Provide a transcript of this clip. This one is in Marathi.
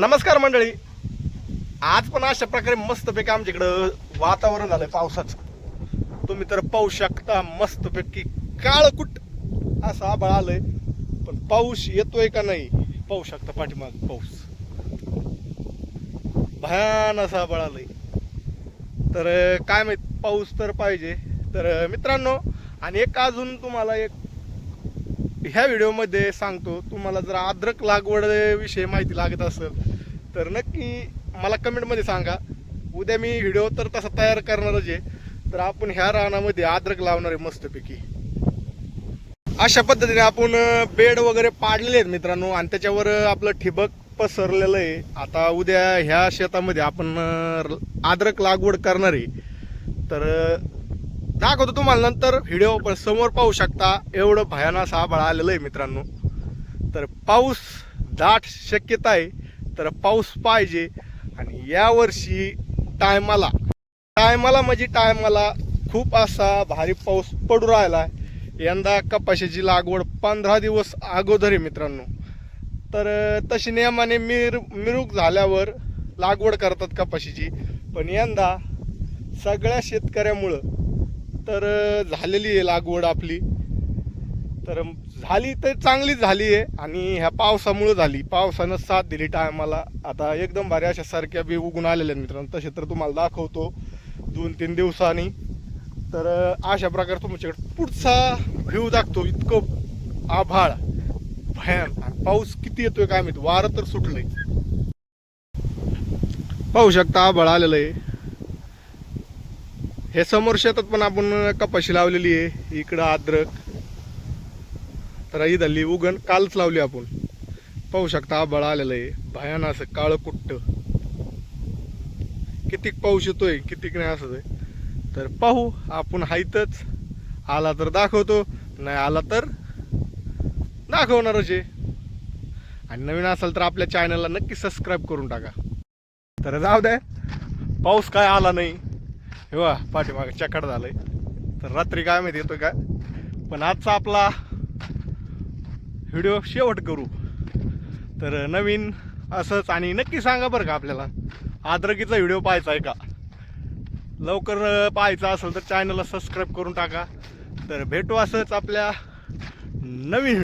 नमस्कार मंडळी. आज पण अशा प्रकारे मस्तपैकी आमच्याकडं वातावरण झालंय पावसाचं. तुम्ही तर पाहू शकता मस्तपैकी काळकुट असं आभाळ आलंय. पण पाऊस येतोय का नाही पाहू शकता पाठीमाग पाऊस. भयान असं आभाळ आलंय. तर काय माहीत पाऊस तर पाहिजे. तर मित्रांनो आणि एक अजून तुम्हाला एक ह्या व्हिडिओमध्ये सांगतो तुम्हाला जर अद्रक लागवडविषयी माहिती लागत असेल तर नक्की मला कमेंटमध्ये सांगा. उद्या मी व्हिडिओ तर तसा तयार करणारच आहे तर आपण ह्या रानामध्ये अद्रक लावणार आहे मस्तपैकी. अशा पद्धतीने आपण बेड वगैरे पाडलेले आहेत मित्रांनो आणि त्याच्यावर आपलं ठिबक पसरलेलं आहे. आता उद्या ह्या शेतामध्ये आपण अद्रक लागवड करणार आहे. तर दाखवतो तुम्हाला नंतर. व्हिडिओ पण समोर पाहू शकता. एवढं भयानक हा आभाळ आलेलं आहे मित्रांनो. तर पाऊस दाट शक्यता आहे तर पाऊस पाहिजे. आणि यावर्षी टायमाला टायमाला म्हणजे टायमाला खूप असा भारी पाऊस पडू राहिला आहे. यंदा कपाशीची लागवड पंधरा दिवस अगोदर आहे मित्रांनो. तर तशी नियमाने मिर मिरूक झाल्यावर लागवड करतात कपाशीची. पण यंदा सगळ्या शेतकऱ्यामुळं तर झालेली आहे लागवड आपली. तर झाली तर चांगलीच झाली आहे आणि ह्या पावसामुळं झाली. पावसानं साथ दिली टायमाला आता एकदम भारी अशा सारख्या बी उगून आलेल्या मित्रांनो. तसे तर तुम्हाला दाखवतो दोन तीन दिवसांनी. तर अशा प्रकारे तुमच्याकडे पुढचा व्ह्यू दाखतो इतकं आभाळ भयान. आणि पाऊस किती येतोय काय माहिती? वारं तर सुटलंय. पाहू शकता आभाळ आलेलं आहे. हे समोर शेतात पण आपण कपाशी लावलेली आहे. इकडं अद्रक. तर ही झाली उगण कालच लावली आपण. पाहू शकता आभाळ आलेलं आहे. भयान असं काळं कुट्ट. कितीक पाऊस येतोय कितीक नाही असं आहे. तर पाहू आपण हायतच आला तर दाखवतो नाही आला तर दाखवणारच आहे. आणि नवीन असाल तर आपल्या चॅनलला नक्की सबस्क्राईब करून टाका. तर जाऊ द्या. पाऊस काय आला नाही. हे वा पाठीमागे चकड झालंय. तर रात्री काय माहिती येतोय काय? पण आजचा आपला व्हिडिओ शेवट करू. तर नवीन असंच आणि नक्की सांगा बरं का आपल्याला आद्रकीचा व्हिडिओ पाहायचा आहे का? लवकर पाहायचा असेल तर चॅनलला सबस्क्राईब करून टाका. तर भेटू असंच आपल्या नवीन